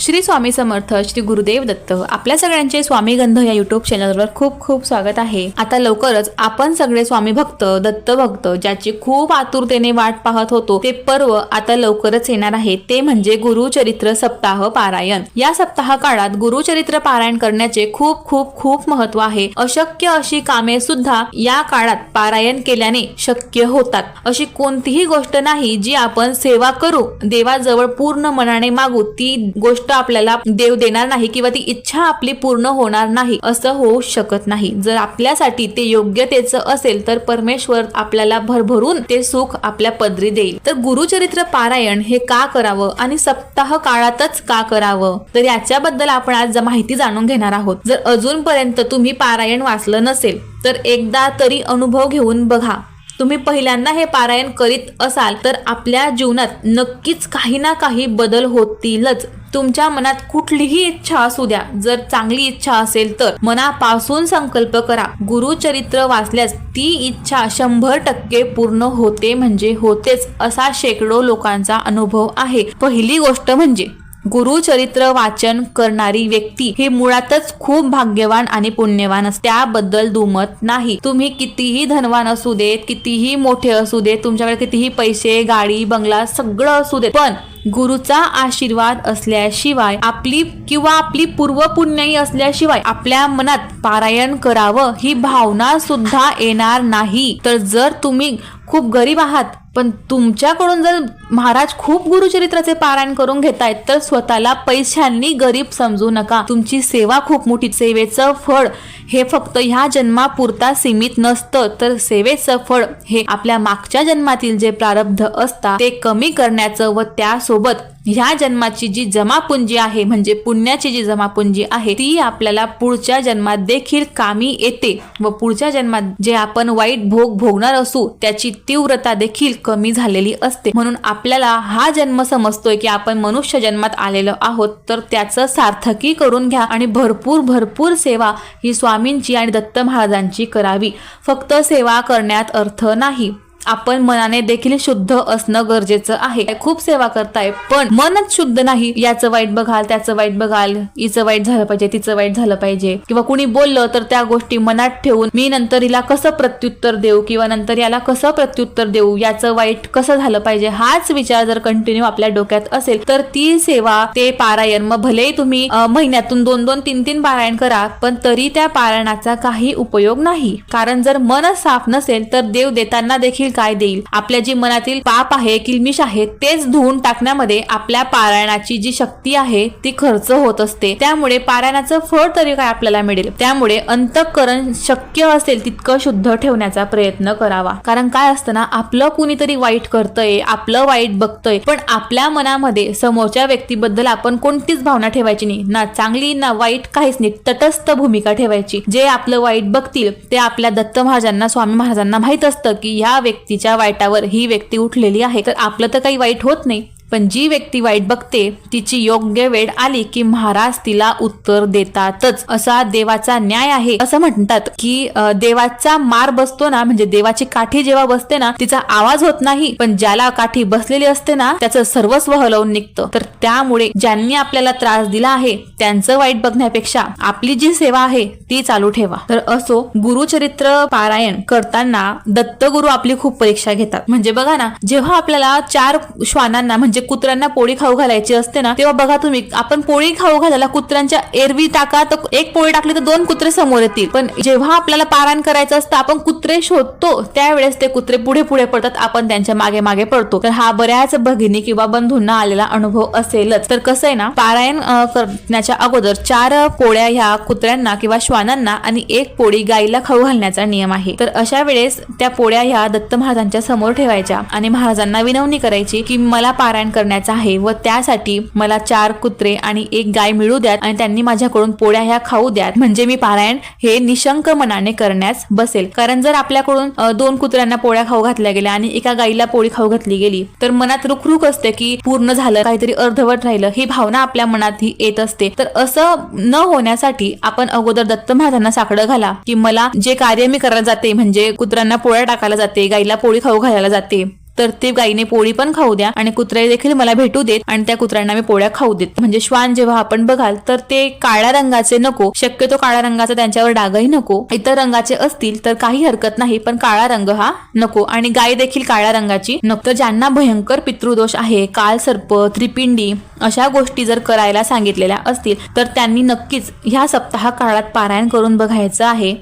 श्री स्वामी समर्थ श्री गुरुदेव दत्त. आपल्या सगळ्यांचे स्वामी गंध या युट्यूब चॅनलवर खूप खूप स्वागत आहे. आता लवकरच आपण सगळे स्वामी भक्त दत्त भक्त ज्याची खूप आतुरतेने वाट पाहत होतो ते पर्व आता लवकरच येणार आहे. ते म्हणजे गुरुचरित्र सप्ताह पारायण. या सप्ताह काळात गुरुचरित्र पारायण करण्याचे खूप खूप खूप महत्त्व आहे. अशक्य अशी कामे सुद्धा या काळात पारायण केल्याने शक्य होतात. अशी कोणतीही गोष्ट नाही जी आपण सेवा करू देवाजवळ पूर्ण मनाने मागू ती गोष्ट आपल्याला देव देणार नाही किंवा ती इच्छा आपली पूर्ण होणार नाही असं होऊ शकत नाही. जर आपल्यासाठी ते योग्यतेचं असेल तर परमेश्वर आपल्याला भरभरून ते सुख आपल्या पदरी देईल. तर गुरुचरित्र पारायण हे का करावं आणि सप्ताह काळातच का करावं? तर याच्याबद्दल आपण आज माहिती जाणून घेणार आहोत. जर अजूनपर्यंत तुम्ही पारायण वाचलं नसेल तर एकदा तरी अनुभव घेऊन बघा. तुम्ही पहिल्यांदा हे पारायण करीत असाल तर आपल्या जीवनात नक्कीच काही ना काही बदल होतीलच. तुमच्या मनात कुठलीही इच्छा असू द्या. जर चांगली इच्छा असेल तर मनापासून संकल्प करा. गुरुचरित्र वाचल्यास ती इच्छा शंभर टक्के पूर्ण होते म्हणजे होतेच असा शेकडो लोकांचा अनुभव आहे. पहिली गोष्ट म्हणजे गुरुचरित्र वाचन करणारी व्यक्ती ही मुळातच खूप भाग्यवान आणि पुण्यवान असते. त्याबद्दल दुमत नाही. तुम्ही कितीही धनवान असू देत कितीही मोठे असू देत तुमच्याकडे कितीही पैसे गाडी बंगला सगळं असू देत पण गुरुचा आशीर्वाद असल्याशिवाय आपली किंवा आपली पूर्व पुण्यही असल्याशिवाय आपल्या मनात पारायण करावं ही भावना सुद्धा येणार नाही. तर जर तुम्ही खूप गरीब आहात पण तुमच्याकडून जर महाराज खूप गुरुचरित्राचे पारायण करून घेतायत तर स्वतःला पैशांनी गरीब समजू नका. तुमची सेवा खूप मोठी सेवेचं फळ हे फक्त ह्या जन्मापुरता सीमित नसतं तर सेवेचं फळ हे आपल्या मागच्या जन्मातील जे प्रारब्ध असतात ते कमी करण्याचं व त्यासोबत ह्या जन्माची जी जमापुंजी आहे म्हणजे पुण्याची जी जमापुंजी आहे ती आपल्याला पुढच्या जन्मात देखील कामी येते व पुढच्या जन्मात जे आपण वाईट भोग भोगणार असू त्याची तीव्रता देखील कमी झालेली असते. म्हणून आपल्याला हा जन्म समजतोय की आपण मनुष्य जन्मात आलेलो आहोत तर त्याचं सार्थकी करून घ्या आणि भरपूर भरपूर सेवा ही स्वामी स्वामींची आणि दत्त महाराजांची करावी. फक्त सेवा करण्यात अर्थ नाही. आपण मनाने देखील शुद्ध असणं गरजेचं आहे. खूप सेवा करताय पण मनच शुद्ध नाही. याचं वाईट बघाल त्याचं वाईट बघाल हिचं वाईट झालं पाहिजे तिचं वाईट झालं पाहिजे. किंवा कुणी बोललं तर त्या गोष्टी मनात ठेवून मी नंतर हिला कसं प्रत्युत्तर देऊ किंवा नंतर याला कसं प्रत्युत्तर देऊ? याचं वाईट कसं झालं पाहिजे? हाच विचार जर कंटिन्यू आपल्या डोक्यात असेल तर ती सेवा ते पारायण मग भलेही तुम्ही महिन्यातून दोन दोन तीन तीन पारायण करा पण तरी त्या पारायणाचा काही उपयोग नाही. कारण जर मनच साफ नसेल तर देव देताना देखील काय देईल? आपल्या जे मनातील पाप आहे किलमिश आहे तेच धुवून टाकण्यामध्ये आपल्या पारायणाची जी शक्ती आहे ती खर्च होत असते. त्यामुळे पारायणाचं फळ तरी काय आपल्याला मिळेल? त्यामुळे अंतःकरण शक्य असेल तितकं शुद्ध ठेवण्याचा प्रयत्न करावा. कारण काय असतं ना आपलं कुणीतरी वाईट करतंय आपलं वाईट बघतंय पण आपल्या मनामध्ये समोरच्या व्यक्तीबद्दल आपण कोणतीच भावना ठेवायची नाही. ना चांगली ना वाईट काहीच नाही. तटस्थ भूमिका ठेवायची. जे आपलं वाईट बघतील ते आपल्या दत्त महाराजांना स्वामी महाराजांना माहीत असतं की ह्या व्यक्तीच्या वाईटावर ही व्यक्ती उठलेली आहे. तर आपलं तर काही वाईट होत नाही. पण जी व्यक्ती वाईट बघते तिची योग्य वेळ आली की महाराज तिला उत्तर देतातच. असा देवाचा न्याय आहे. असं म्हणतात की देवाचा मार बसतो ना म्हणजे देवाची काठी जेव्हा बसते ना तिचा आवाज होत नाही पण ज्याला काठी बसलेली असते ना त्याचं सर्वस्व हलवून निघतं. तर त्यामुळे ज्यांनी आपल्याला त्रास दिला आहे त्यांचं वाईट बघण्यापेक्षा आपली जी सेवा आहे ती चालू ठेवा. तर असो गुरुचरित्र पारायण करताना दत्तगुरु आपली खूप परीक्षा घेतात. म्हणजे बघा ना जेव्हा आपल्याला चार श्वानांना म्हणजे कुत्र्यांना पोळी खाऊ घालायची असते ना तेव्हा बघा तुम्ही आपण पोळी खाऊ घालायला कुत्र्यांच्या एरवी टाका तर एक पोळी टाकली तर दोन कुत्रे समोर येतील. पण जेव्हा आपल्याला पारायण करायचं असतं आपण कुत्रे शोधतो त्यावेळेस ते कुत्रे पुढे पुढे पडतात आपण त्यांच्या मागे मागे पडतो. तर हा बऱ्याच भगिनी किंवा बंधूंना आलेला अनुभव असेलच. तर कसं आहे ना पारायण करण्याच्या अगोदर चार पोळ्या ह्या कुत्र्यांना किंवा श्वानांना आणि एक पोळी गाईला खाऊ घालण्याचा नियम आहे. तर अशा वेळेस त्या पोळ्या ह्या दत्त महाराजांच्या समोर ठेवायच्या आणि महाराजांना विनवणी करायची की मला पारायण करण्याचा आहे व त्यासाठी मला चार कुत्रे आणि एक गाय मिळू द्यात आणि त्यांनी माझ्याकडून पोळ्या ह्या खाऊ द्यात. म्हणजे मी पारायण हे निशंक मनाने करण्यास बसेल. कारण जर आपल्याकडून दोन कुत्र्यांना पोळ्या खाऊ घातल्या गेल्या आणि एका गाईला पोळी खाऊ घातली गेली तर मनात रुखरुख असते की पूर्ण झालं काहीतरी अर्धवट राहिलं. ही भावना आपल्या मनात ही येत असते. तर असं न होण्यासाठी आपण अगोदर दत्त महाराजांना साकडं घाला की मला जे कार्य मी करायला जाते म्हणजे कुत्र्यांना पोळ्या टाकायला जाते गाईला पोळी खाऊ घालायला जाते तर ते गायीने पोळी पण खाऊ द्या आणि कुत्रे देखील मला भेटू देत आणि त्या कुत्र्यांना मी पोळ्या खाऊ देत. म्हणजे श्वान जेव्हा आपण बघाल तर ते काळ्या रंगाचे नको शक्यतो काळ्या रंगाचा त्यांच्यावर डागही नको. इतर रंगाचे असतील तर काही हरकत नाही पण काळा रंग हा नको. आणि गाय देखील काळ्या रंगाची नको. ज्यांना भयंकर पितृदोष आहे काल सर्प त्रिपिंडी अशा गोष्टी जर करायला सांगितलेल्या असतील तर त्यांनी नक्कीच ह्या सप्ताह काळात पारायण करून बघायचं आहे.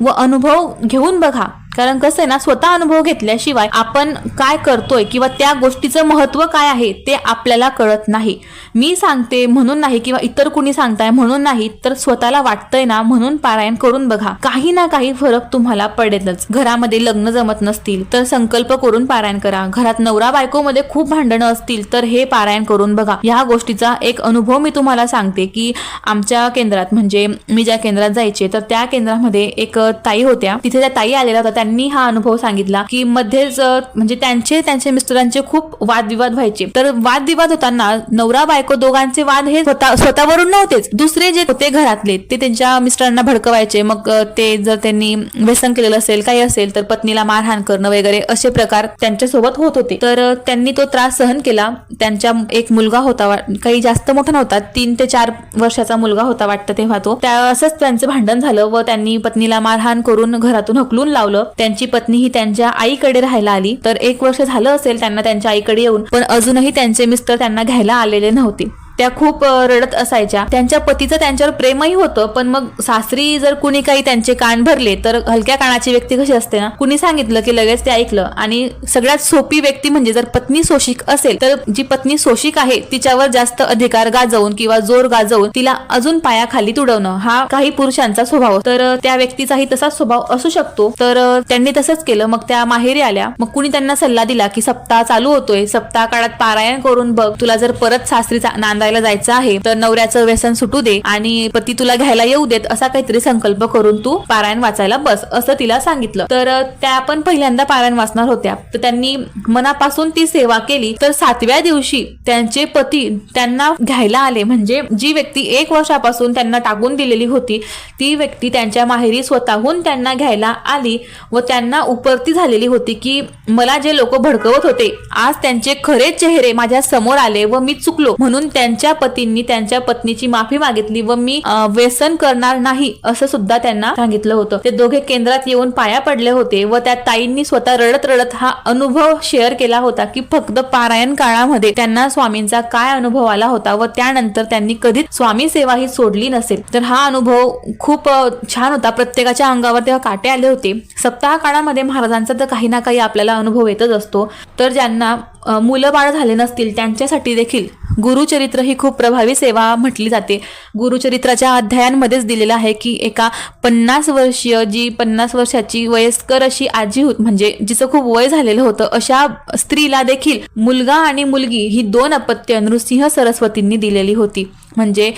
व अनुभव घेऊन बघा. कारण कसं आहे ना स्वतः अनुभव घेतल्याशिवाय आपण काय करतोय किंवा त्या गोष्टीचं महत्त्व काय आहे ते आपल्याला कळत नाही. मी सांगते म्हणून नाही किंवा इतर कुणी सांगताय म्हणून नाही तर स्वतःला वाटतंय ना म्हणून पारायण करून बघा. काही ना काही फरक तुम्हाला पडेलच. घरामध्ये लग्न जमत नसतील तर संकल्प करून पारायण करा. घरात नवरा बायकोमध्ये खूप भांडणं असतील तर हे पारायण करून बघा. ह्या गोष्टीचा एक अनुभव मी तुम्हाला सांगते की आमच्या केंद्रात म्हणजे मी ज्या केंद्रात जायचे तर त्या केंद्रामध्ये एक ताई होत्या. तिथे त्या ताई आलेल्या होत्या. त्यांनी हा अनुभव सांगितला की मध्येच म्हणजे त्यांचे त्यांचे मिस्टरांचे खूप वादविवाद व्हायचे. तर वादविवाद होताना नवरा बायको दोघांचे वाद हे स्वतः स्वतःवरून नव्हतेच. दुसरे जे होते घरातले ते त्यांच्या मिस्टरांना भडकवायचे. मग ते जर त्यांनी व्यसन केलेलं असेल काही असेल तर पत्नीला मारहाण करणं वगैरे असे प्रकार त्यांच्यासोबत होत होते. तर त्यांनी तो त्रास सहन केला. त्यांच्या एक मुलगा होता काही जास्त मोठा नव्हता तीन ते चार वर्षाचा मुलगा होता वाटतं तेव्हा तो. त्या असंच त्यांचं भांडण झालं व त्यांनी पत्नीला मारहाण करून घरातून हकलून लावलं. त्यांची पत्नी ही त्यांच्या आईकडे राहायला आली. तर एक वर्ष झालं असेल त्यांना त्यांच्या आईकडे येऊन पण अजूनही त्यांचे मिस्टर त्यांना घ्यायला आलेले नव्हते. त्या खूप रडत असायच्या. त्यांच्या पतीचं त्यांच्यावर प्रेमही होतं पण मग सासरी जर कुणी काही त्यांचे कान भरले तर हलक्या कानाची व्यक्ती कशी असते ना? कुणी सांगितलं की लगेच ते ऐकलं. आणि सगळ्यात सोपी व्यक्ती म्हणजे जर पत्नी सोशिक असेल तर जी पत्नी सोशिक आहे तिच्यावर जास्त अधिकार गाजवून किंवा जोर गाजवून तिला अजून पायाखाली तुडवणं हा काही पुरुषांचा स्वभाव. तर त्या व्यक्तीचाही तसाच स्वभाव असू शकतो. तर त्यांनी तसंच केलं. मग त्या माहेरी आल्या. मग कुणी त्यांना सल्ला दिला की सप्ताह चालू होतोय. सप्ताह काळात पारायण करून बघ. तुला जर परत सासरीचा नांदा नांदायला जायचं आहे तर नवऱ्याचं व्यसन सुटू दे आणि पती तुला घ्यायला येऊ देत असा काहीतरी संकल्प करून तू पारायण वाचायला बस असं तिला सांगितलं. तर त्या पण पहिल्यांदा पारायण वाचणार होत्या. तर त्यांनी मनापासून ती सेवा केली तर सातव्या दिवशी त्यांचे पती त्यांना घ्यायला आले. म्हणजे जी व्यक्ती एक वर्षापासून त्यांना टाकून दिलेली होती ती व्यक्ती त्यांच्या माहेरी स्वतःहून त्यांना घ्यायला आली व त्यांना उपरती झालेली होती की मला जे लोक भडकवत होते आज त्यांचे खरे चेहरे माझ्यासमोर आले व मी चुकलो. म्हणून त्यांच्या त्यांच्या पतींनी त्यांच्या पत्नीची माफी मागितली व मी व्यसन करणार नाही असं सुद्धा त्यांना सांगितलं होतं. ते दोघे केंद्रात येऊन पाया पडले होते व त्या ताईंनी स्वतः रडत रडत हा अनुभव शेअर केला होता की फक्त पारायण काळामध्ये त्यांना स्वामींचा काय अनुभव आला होता व त्यानंतर त्यांनी कधीच स्वामी सेवा ही सोडली नसेल. तर हा अनुभव खूप छान होता. प्रत्येकाच्या अंगावर तेव्हा काटे आले होते. सप्ताह काळामध्ये महाराजांचा तर काही ना काही आपल्याला अनुभव येतच असतो. तर ज्यांना मुलं बाळ झाले नसतील त्यांच्यासाठी देखील गुरुचरित्र ही खूप प्रभावी सेवा म्हटली जाते. गुरुचरित्राच्या अध्यायांमध्येच दिलेलं आहे की एका पन्नास वर्षीय जी पन्नास वर्षाची वयस्कर अशी आजी होत म्हणजे जिचं खूप वय झालेलं होतं अशा स्त्रीला देखील मुलगा आणि मुलगी ही दोन अपत्य नृसिंह सरस्वतींनी दिलेली होती. म्हणजे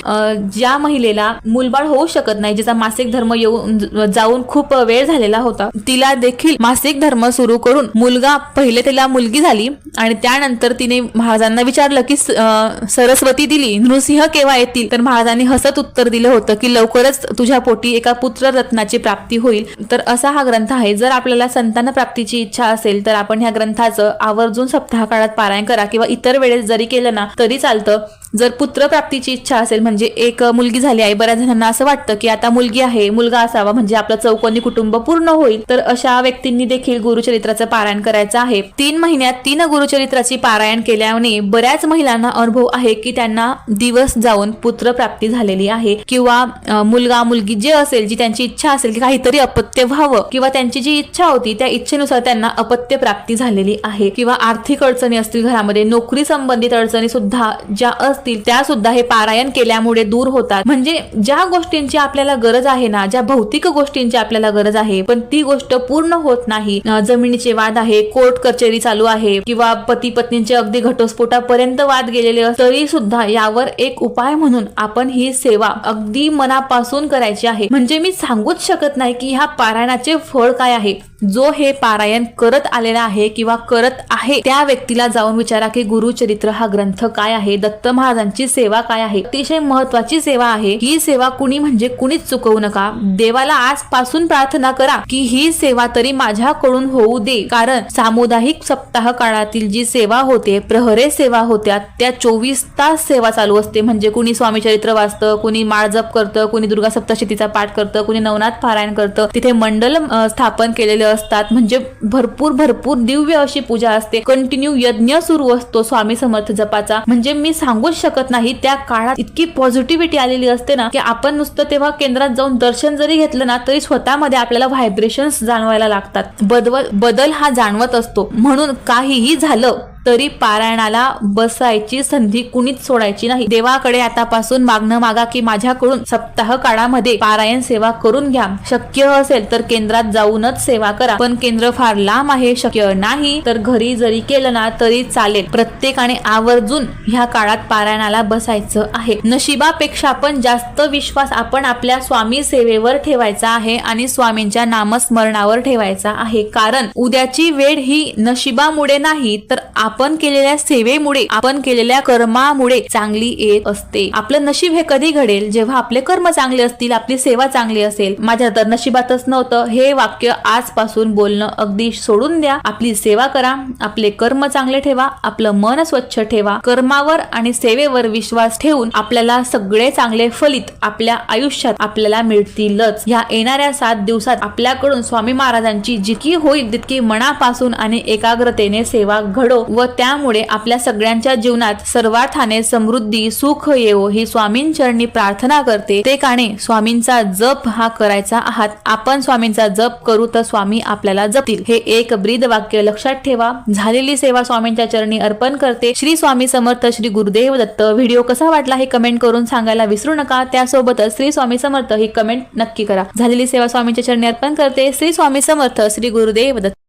ज्या महिलेला मूलबाळ होऊ शकत नाही जिचा मासिक धर्म येऊन जाऊन खूप वेळ झालेला होता तिला देखील मासिक धर्म सुरू करून मुलगा पहिले तिला मुलगी झाली आणि त्यानंतर तिने महाराजांना विचारलं की सरस्वती अ, दिली नृसिंह केव्हा येतील? तर महाराजांनी हसत उत्तर दिलं होतं की लवकरच तुझ्या पोटी एका पुत्र रत्नाची प्राप्ती होईल. तर असा हा ग्रंथ आहे. जर आपल्याला संतान प्राप्तीची इच्छा असेल तर आपण ह्या ग्रंथाचं आवर्जून सप्ताह काळात पारायण करा किंवा इतर वेळेस जरी केलं ना तरी चालतं. जर पुत्रप्राप्तीची इच्छा असेल म्हणजे एक मुलगी झाली आहे बऱ्याच जणांना असं वाटतं की आता मुलगी आहे मुलगा असावा म्हणजे आपलं चौकोनी कुटुंब पूर्ण होईल. तर अशा व्यक्तींनी देखील गुरुचरित्राचं पारायण करायचं आहे. तीन महिन्यात तीन गुरुचरित्राची पारायण केल्याने बऱ्याच महिलांना अनुभव आहे की त्यांना दिवस जाऊन पुत्रप्राप्ती झालेली आहे. किंवा मुलगा मुलगी जे असेल जी त्यांची इच्छा असेल की काहीतरी अपत्य व्हावं किंवा त्यांची जी इच्छा होती त्या इच्छेनुसार त्यांना अपत्य प्राप्ती झालेली आहे. किंवा आर्थिक अडचणी असतील घरामध्ये नोकरी संबंधित अडचणी सुद्धा ज्या असतील त्या सुद्धा हे पारायण केल्यामुळे दूर होतात. म्हणजे ज्या गोष्टींची आपल्याला गरज आहे ना ज्या भौतिक गोष्टींची आपल्याला गरज आहे पण ती गोष्ट पूर्ण होत नाही. जमिनीचे वाद आहे कोर्ट कचेरी चालू आहे किंवा पती पत्नींचे अगदी घटस्फोटापर्यंत वाद गेलेले तरी सुद्धा यावर एक उपाय म्हणून आपण ही सेवा अगदी मनापासून करायची आहे. म्हणजे मी सांगूच शकत नाही की ह्या पारायणाचे फळ काय आहे. जो हे पारायण करत आलेला आहे किंवा करत आहे त्या व्यक्तीला जाऊन विचारा की गुरुचरित्र हा ग्रंथ काय आहे दत्त महा महाराजांची सेवा काय आहे? अतिशय महत्वाची सेवा आहे. ही सेवा कुणी म्हणजे कुणीच चुकवू नका. देवाला आजपासून प्रार्थना करा की ही सेवा तरी माझ्याकडून होऊ दे. कारण सामुदायिक सप्ताह काळातील जी सेवा होते प्रहरे सेवा होत्या त्या चोवीस तास सेवा चालू असते. म्हणजे कुणी स्वामी चरित्र वाचतं कुणी माळ जप करतं कुणी दुर्गा सप्तशतीचा पाठ करतं कुणी नवनाथ पारायण करतं. तिथे मंडल स्थापन केलेले असतात. म्हणजे भरपूर भरपूर दिव्य अशी पूजा असते. कंटिन्यू यज्ञ सुरू असतो स्वामी समर्थ जपाचा. म्हणजे मी सांगूच शकत नाही. त्या काळात इतकी पॉझिटिव्हिटी आलेली असते ना की आपण नुसतं तेव्हा केंद्रात जाऊन दर्शन जरी घेतलं ना तरी स्वतःमध्ये आपल्याला व्हायब्रेशन्स जाणवायला लागतात. बदल बदल हा जाणवत असतो. म्हणून काहीही झालं तरी पारायणाला बसायची संधी कुणीच सोडायची नाही. देवाकडे आतापासून मागणं मागा की माझ्याकडून सप्ताह काळामध्ये पारायण सेवा करून घ्या. शक्य असेल तर केंद्रात जाऊनच सेवा करा. पण केंद्र फार लांब आहे शक्य नाही तर घरी जरी केलं ना तरी चालेल. प्रत्येकाने आवर्जून ह्या काळात पारायणाला बसायचं आहे. नशिबापेक्षा पण जास्त विश्वास आपण आपल्या स्वामी सेवेवर ठेवायचा आहे आणि स्वामींच्या नामस्मरणावर ठेवायचा आहे. कारण उद्याची वेळ ही नशिबामुळे नाही तर आपण आपण केलेल्या सेवेमुळे आपण केलेल्या कर्मामुळे चांगली येत असते. आपलं नशीब हे कधी घडेल? जेव्हा आपले कर्म चांगले असतील आपली सेवा चांगली असेल. माझ्या तर नशिबातच नव्हतं. हे वाक्य आजपासून बोलणं अगदी सोडून द्या. आपली सेवा करा. आपले कर्म चांगले ठेवा. आपलं मन स्वच्छ ठेवा. कर्मावर आणि सेवेवर विश्वास ठेवून आपल्याला सगळे चांगले फलित आपल्या आयुष्यात आपल्याला मिळतीलच. या येणाऱ्या सात दिवसात आपल्याकडून स्वामी महाराजांची जितकी होईल तितकी मनापासून आणि एकाग्रतेने सेवा घडो व त्यामुळे आपल्या सगळ्यांच्या जीवनात सर्वार्थाने समृद्धी सुख येवो ही स्वामींचरणी प्रार्थना करते. ते काने स्वामींचा जप हा करायचा आहात. आपण स्वामींचा जप करू तर स्वामी आपल्याला जपतील. हे एक ब्रीद वाक्य लक्षात ठेवा. झालेली सेवा स्वामींच्या चरणी अर्पण करते. श्री स्वामी समर्थ श्री गुरुदेव दत्त. व्हिडिओ कसा वाटला हे कमेंट करून सांगायला विसरू नका. त्यासोबतच श्री स्वामी समर्थ ही कमेंट नक्की करा. झालेली सेवा स्वामींच्या चरणी अर्पण करते. श्री स्वामी समर्थ श्री गुरुदेव दत्त.